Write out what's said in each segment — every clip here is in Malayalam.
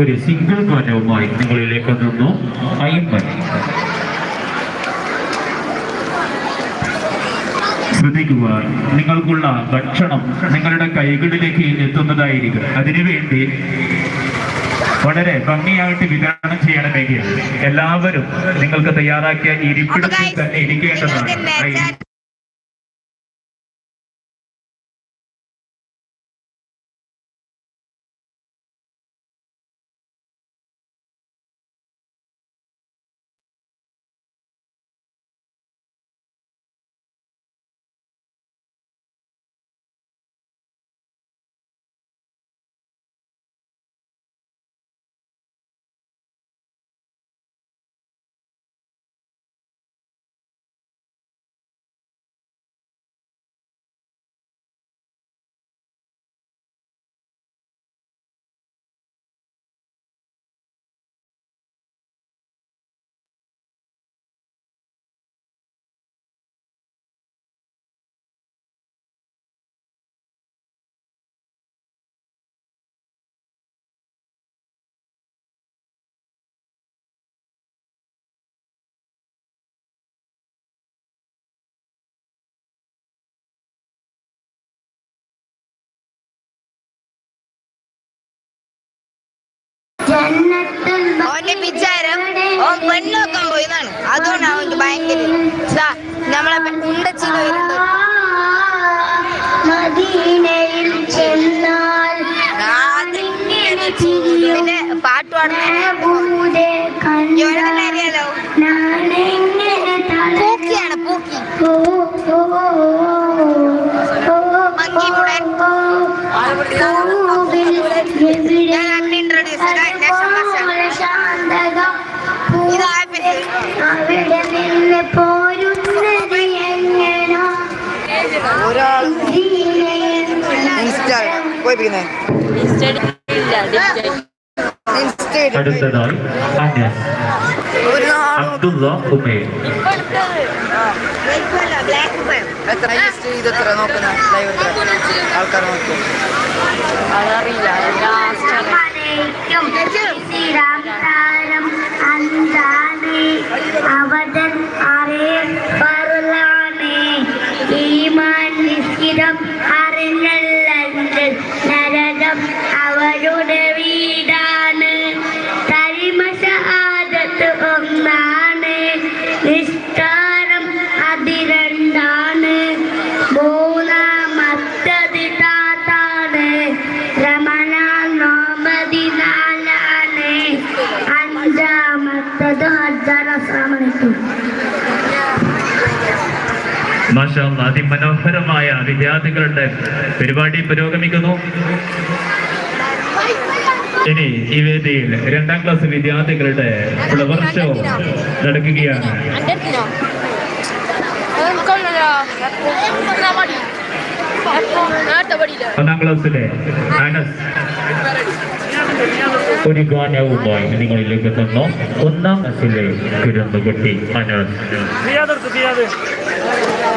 ഒരു സിംഗിൾ ഗാനവുമായി നിങ്ങളിലേക്ക് നിന്നു അയ്മൻ ശ്രദ്ധിക്കുക നിങ്ങൾക്കുള്ള ഭക്ഷണം നിങ്ങളുടെ കൈകളിലേക്ക് എത്തുന്നതായിരിക്കും. അതിനുവേണ്ടി വളരെ ഭംഗിയായിട്ട് വിതരണം ചെയ്യണമെങ്കിൽ എല്ലാവരും നിങ്ങൾക്ക് തയ്യാറാക്കിയ ഇരിപ്പിടത്തിൽ തന്നെ ഇരിക്കേണ്ടതാണ്. ഇരി- വിചാരം അടുത്തതായി അനസ് അബ്ദുള്ള ഉമേർ ബ്ലാക്ക് പേൾ എത്ര ഇത് എത്ര നോക്കുന്ന ലൈവ് എത്ര ആൾക്കാർ നോക്കും. അതറിയില്ല അവതൻ അറിയപ്പെടലാണ് ഈമാൻ നിശ്ചിതം അറിഞ്ഞല്ലണ്ട് നരകം അവരുടെ വീടാണ് മാഷാ അതിമനോഹരമായ വിദ്യാർത്ഥികളുടെ പരിപാടി പുരോഗമിക്കുന്നു. ഇനി ഈ വേദിയിൽ രണ്ടാം ക്ലാസ് വിദ്യാർത്ഥികളുടെ ഫ്ലവർ ഷോ നടക്കുകയാണ്. ഒന്നാം ക്ലാസ്സിലെ അനസ് ഒരു ഗാനവുമായി നിങ്ങളിലേക്ക് തന്നു ഒന്നാം ക്ലാസ്സിലെ കുരുന്നുകുട്ടി അനസ്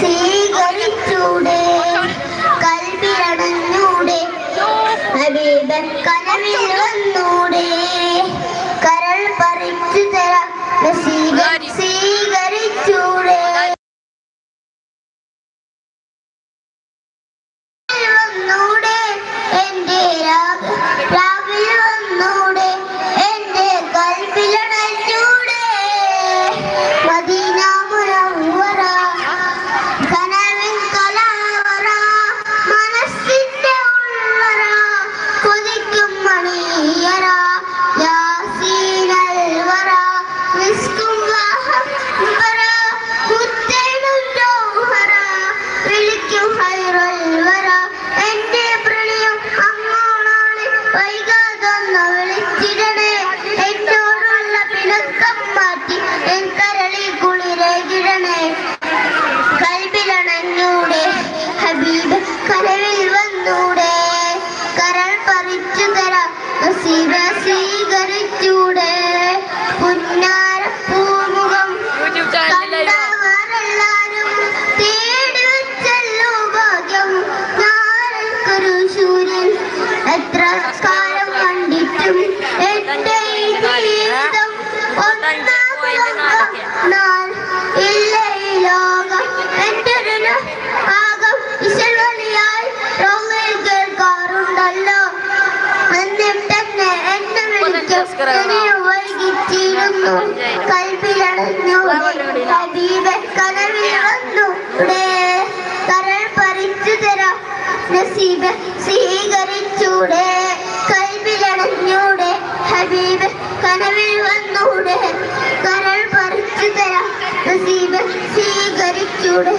സ്വീകരിച്ചൂടെ കൽവിരണഞ്ഞൂടെ ഹബീബ് കനവിൽ വന്നൂടെ. കരൾ പറിച്ചു തരാം സ്വീകരിച്ചൂടെ. വന്നൂടെ എന്റെ വന്നൂടെ. സ്വീകരിച്ചൂടെ വൈകിച്ചിരുന്നു കൽപ്പിലടഞ്ഞു. ഹബീബെ കനവിൽ വന്നു കരൾ പറിച്ചു തരാം. നസീബ് സ്വീകരിച്ചൂടെ കൽവിലടഞ്ഞൂടെ ഹബീബ് കനവിൽ വന്നൂടെ കരൾ പറിച്ചു തരാം. നസീബ് സ്വീകരിച്ചൂടെ.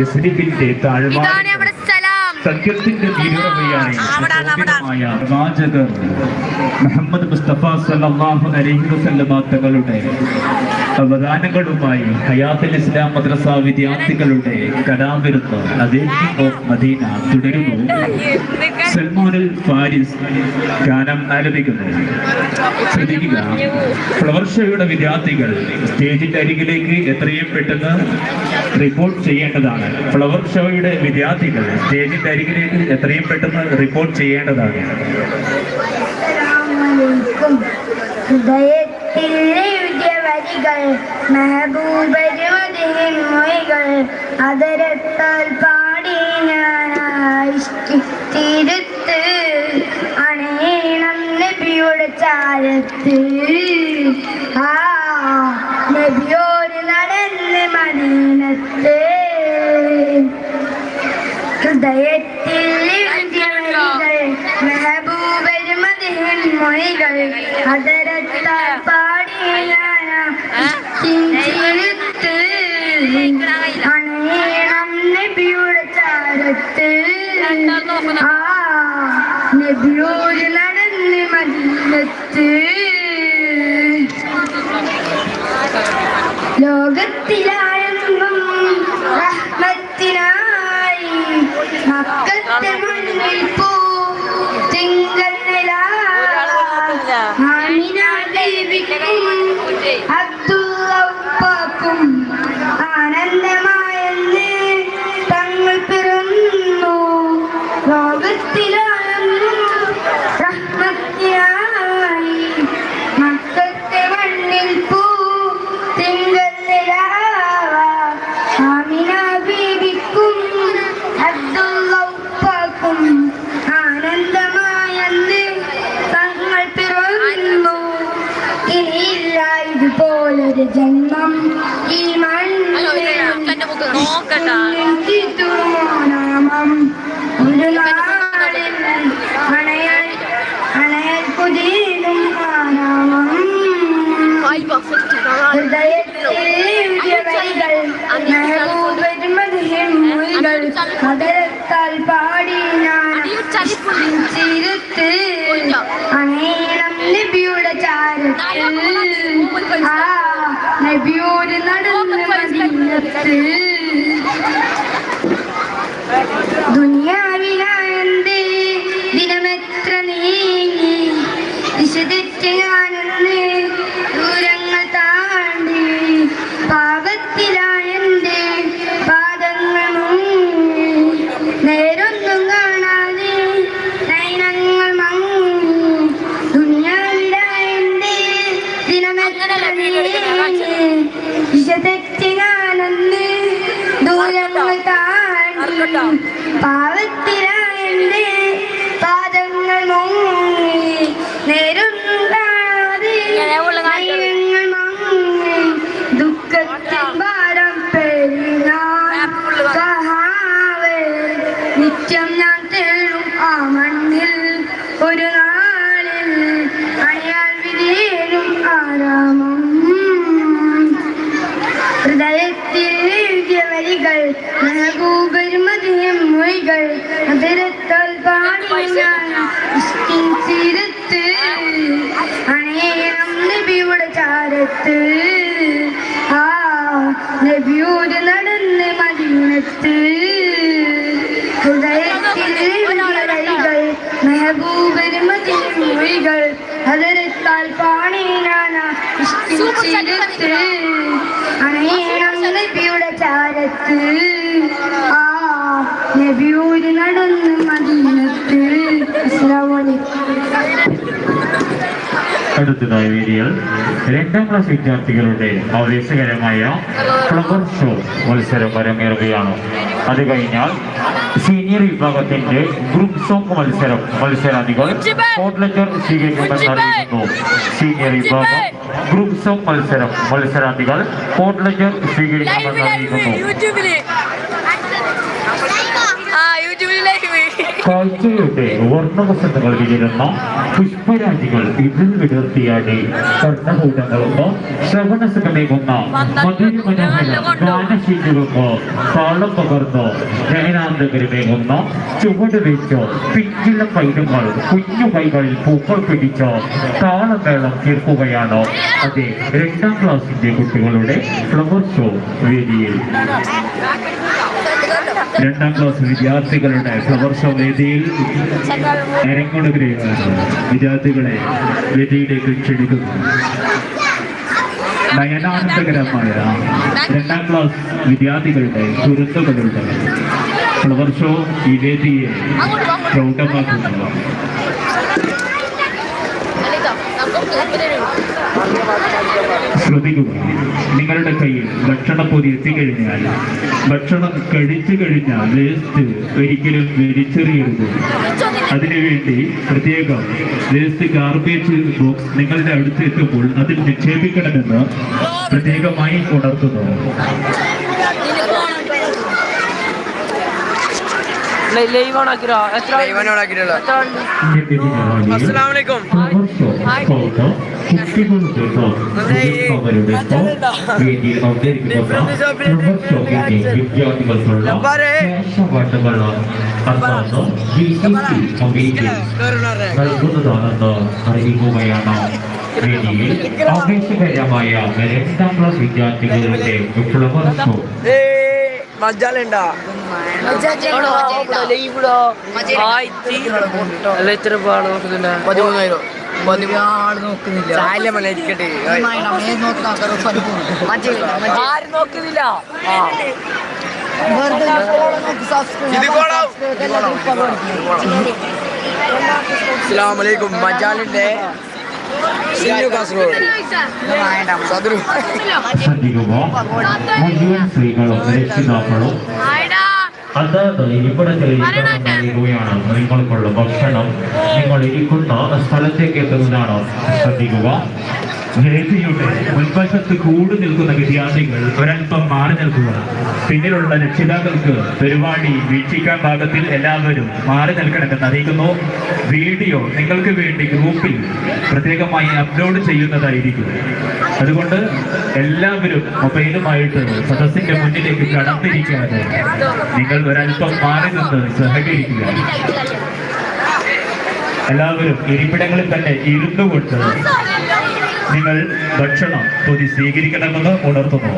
യസ്രിബിന്റെ സ്ഥലം സത്യത്തിന്റെ പ്രചോദിതമായ പ്രവാചകർ മുഹമ്മദ് മുസ്തഫ സല്ലല്ലാഹു അലൈഹി വസല്ലമ തങ്ങളുടെ അവദാനങ്ങളുമായി ഹയാത്തുൽ ഇസ്ലാം മദ്രസ വിദ്യാർത്ഥികളുടെ കലാവിരുന്ന് അതേ ഓഫ് മദീന തുടരുന്നു. സൽമാനുൽ ഫാരിസ് ഗാനം ആലപിക്കുന്നു ശ്രദ്ധിക്കുക. ഫ്ലവർ ഷോയുടെ വിദ്യാർത്ഥികൾ സ്റ്റേജിന്റെ അരികിലേക്ക് എത്രയും പെട്ടെന്ന് റിപ്പോർട്ട് ചെയ്യേണ്ടതാണ്. ഫ്ലവർ ഷോയുടെ വിദ്യാർത്ഥികൾ സ്റ്റേജിന്റെ അരികിലേക്ക് എത്രയും പെട്ടെന്ന് റിപ്പോർട്ട് ചെയ്യേണ്ടതാണ്. ഹൃദയത്തിൽ വരികൾ അതരത്താൽ പാടി ഞാൻ അണയണം ചാരത്ത് ആ നബിയോട് നടന്ന് മദീനത്ത് ഹൃദയത്തിൽ മെഹബൂബരും അദ്ദേഹം മൊഴികൾ അതരത്താൽ ദൂരങ്ങൾ താണ്ടി പാവത്തിലായന്റെ പാദങ്ങൾ മുങ്ങി നേരുണ്ടാതെ നയനങ്ങൾ പാടി അടുത്തതായി വേദിയിൽ രണ്ടാം ക്ലാസ് വിദ്യാർത്ഥികളുടെ ആവേശകരമായ ഫ്ലവർ ഷോ മത്സരം വരമേറുകയാണ് അത് കഴിഞ്ഞാൽ സീനിയർ വിഭാഗത്തിന്റെ ഗ്രൂപ്പ് സോങ് മത്സരം മത്സരാർത്ഥികൾ കോഡ് ലെറ്റർ സീനിയർ വിഭാഗം ഗ്രൂപ്പ് സോങ് മത്സരം മത്സരാർത്ഥികൾ കോഡ് ലെറ്റർ സ്വീകരിക്കുമെന്ന് അറിയിക്കുന്നു യൂട്യൂബിൽ ആ യൂട്യൂബിൽ ലൈവ് കാഴ്ചയുടെ വർണവസന്തങ്ങൾ വിടരുന്ന പുഷ്പരാജികൾ ഇതിൽ വിടർത്തിയാടി. കർണകൂടങ്ങൾക്ക് ശ്രവണസുഖമേകുന്ന മധുരമനോഹര ഗാനശീലുകൾക്ക് താളം പകർന്ന്. ജയനാന്തകരമേകുന്ന ചുവട് വെച്ച് പിഞ്ചില കൈലുകൾ കുഞ്ഞു കൈകളിൽ പൂക്കൾ പിടിച്ച് താളമേളം തീർക്കുകയാണ് അതെ രണ്ടാം ക്ലാസ്സിന്റെ കുട്ടികളുടെ ഫ്ലവർ ഷോ വേദിയിൽ. രണ്ടാം ക്ലാസ് വിദ്യാർത്ഥികളുടെ ഫ്ലവർ ഷോ വേദിയിൽ അരങ്ങൊടുകയാണ് വിദ്യാർത്ഥികളെ വേദിയിലേക്ക് ക്ഷണിക്കുന്നു. നയനാനന്ദകരമായ രണ്ടാം ക്ലാസ് വിദ്യാർത്ഥികളുടെ സുഹൃത്തുക്കളുടെ ഫ്ലവർ ഷോ ഈ വേദിയെ പ്രൗഢമാക്കുന്നു. ശ്രദ്ധിക്കുക നിങ്ങളുടെ കയ്യിൽ ഭക്ഷണപ്പൊതി എത്തിക്കഴിഞ്ഞാൽ ഭക്ഷണം കഴിച്ചു കഴിഞ്ഞാൽ വേസ്റ്റ് ഒരിക്കലും വലിച്ചെറിയരുത് അതിനുവേണ്ടി പ്രത്യേകം വേസ്റ്റ് ഗാർബേജ് ബോക്സ് നിങ്ങളുടെ അടുത്ത് എത്തുമ്പോൾ അതിൽ നിക്ഷേപിക്കണമെന്ന് പ്രത്യേകമായി ഉണർത്തുന്നു ലൈവ് ഓണാക്കിരോ എത്ര ലൈവനോടാക്കിയിട്ടുള്ള എത്ര ആളുണ്ട്? ഇന്ത്യൻ ജനവാദിയിൽ അസ്സലാമലൈക്കും ഫ്ലവർ ഷോ ഫോട്ടോ കുട്ടികളുടെ ടോപ്പ് അവരുടെ ടോപ്പ് വേദിയിൽ അവതരിപ്പിക്കുന്ന ഫ്ലവർ ഷോക്കിന്റെ വിദ്യാർത്ഥികൾക്കുള്ള ക്യാഷ് അവാർഡുകൾ അന്നാണ് ബി സി സി കമ്മിറ്റി നൽകുന്നതാണെന്ന് അറിയിക്കുകയാണ് വേദിയിൽ. ആവേശകരമായ രണ്ടാം ക്ലാസ് വിദ്യാർത്ഥികളുടെ ഷോ മജാലുണ്ടാ എത്ര പാട് നോക്കുന്നില്ല. പതിമൂന്നായിരം. നോക്കുന്നില്ല. ഇരിക്കട്ടെ. ആരും നോക്കുന്നില്ല? അസ്സലാമലൈക്കും മജാലിന്റെ സിന്നു കാസർഗോഡ് ശ്രദ്ധിക്കുക മുഴുവൻ സ്ത്രീകളും രക്ഷിതാക്കളും അതാത് ഇവിടെ നൽകുകയാണ് നിങ്ങൾക്കുള്ള ഭക്ഷണം നിങ്ങൾ ഇരിക്കുന്ന സ്ഥലത്തേക്ക് എത്തുന്നതാണ്. ശ്രദ്ധിക്കുക. വേദിയുടെ മുൻവശത്ത് കൂടു നിൽക്കുന്ന വിദ്യാർത്ഥികൾ ഒരൽപ്പം മാറി നിൽക്കുക. പിന്നിലുള്ള രക്ഷിതാക്കൾക്ക് പരിപാടി വീക്ഷിക്കാൻ ഭാഗത്തിൽ എല്ലാവരും മാറി നിൽക്കണമെന്ന് അറിയിക്കുന്നു. വീഡിയോ നിങ്ങൾക്ക് വേണ്ടി ഗ്രൂപ്പിൽ പ്രത്യേകമായി അപ്ലോഡ് ചെയ്യുന്നതായിരിക്കും. അതുകൊണ്ട് എല്ലാവരും മൊബൈലുമായിട്ട് സദസ്സിന്റെ മുന്നിലേക്ക് കടന്നിരിക്കാതെ നിങ്ങൾ ഒരൽപ്പം മാറി നിന്ന് സഹകരിക്കുക. എല്ലാവരും ഇരിപ്പിടങ്ങളിൽ തന്നെ ഇരുന്നു കൊണ്ട് നിങ്ങൾ ഭക്ഷണം പൊതി സ്വീകരിക്കണമെന്ന് ഉണർത്തുന്നു.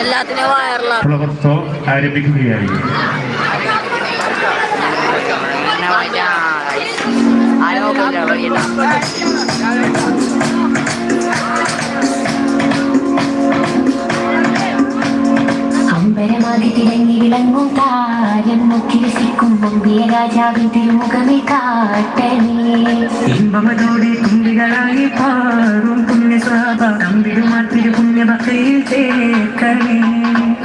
എല്ലാത്തിനും ഫ്ലവർ ഷോ ആരംഭിക്കുകയായി. അമ്പരമാകി തിരങ്ങി വിളങ്ങും താരം നോക്കി രസിക്കും നമ്പിയ രാജാവിൻ തിരുമുഖമേ കാട്ടണേ. ഇമ്പമതോടെ തുമ്പികളായി പാറും പുണ്യസ്വാഭ തമ്പിടുമാത്തിരു പുണ്യഭക്തിയിൽ ചേർക്കണേ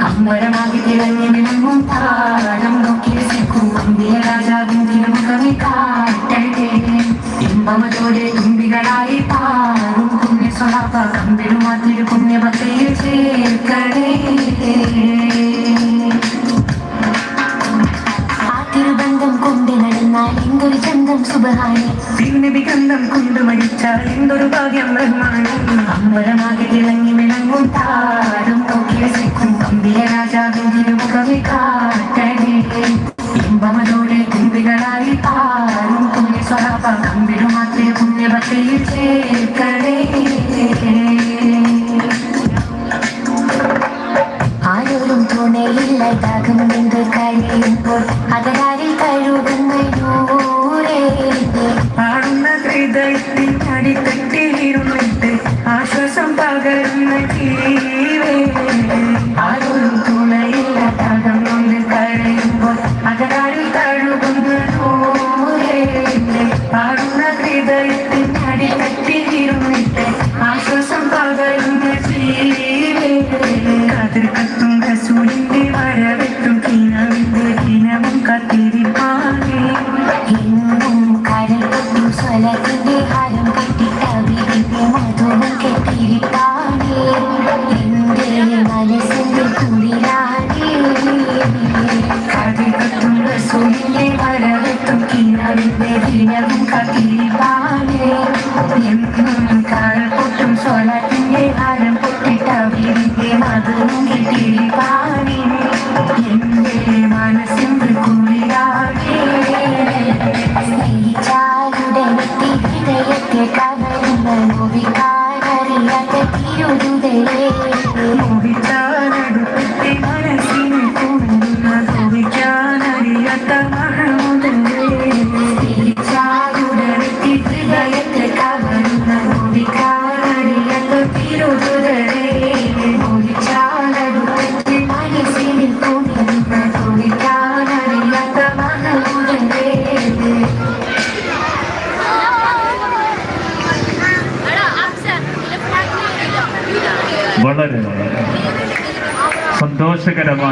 അമ്പരമാകി തിരങ്ങി വിളങ്ങും താരം നോക്കി രസിക്കും നമ്പിയ രാജാവിൻ തിരുമുഖമേ കാട്ടണേ. ഇമ്പമതോടെ തുമ്പികളായി പാറും പുണ്യസ്വാഭ പുണ്യ പുണ്യഭക്തിയിൽ ചേർക്കണേ എന്തൊരു ഭാഗ്യം ബ്രഹ്മാണി അമ്പലമാകെ തിളങ്ങി വിളങ്ങും താരം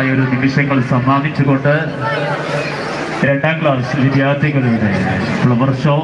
സന്തോഷകരമായ ഒരു നിമിഷങ്ങൾ സമ്മാനിച്ചുകൊണ്ട് രണ്ടാം ക്ലാസ് വിദ്യാർത്ഥികളുടെ ഫ്ലവർ ഷോ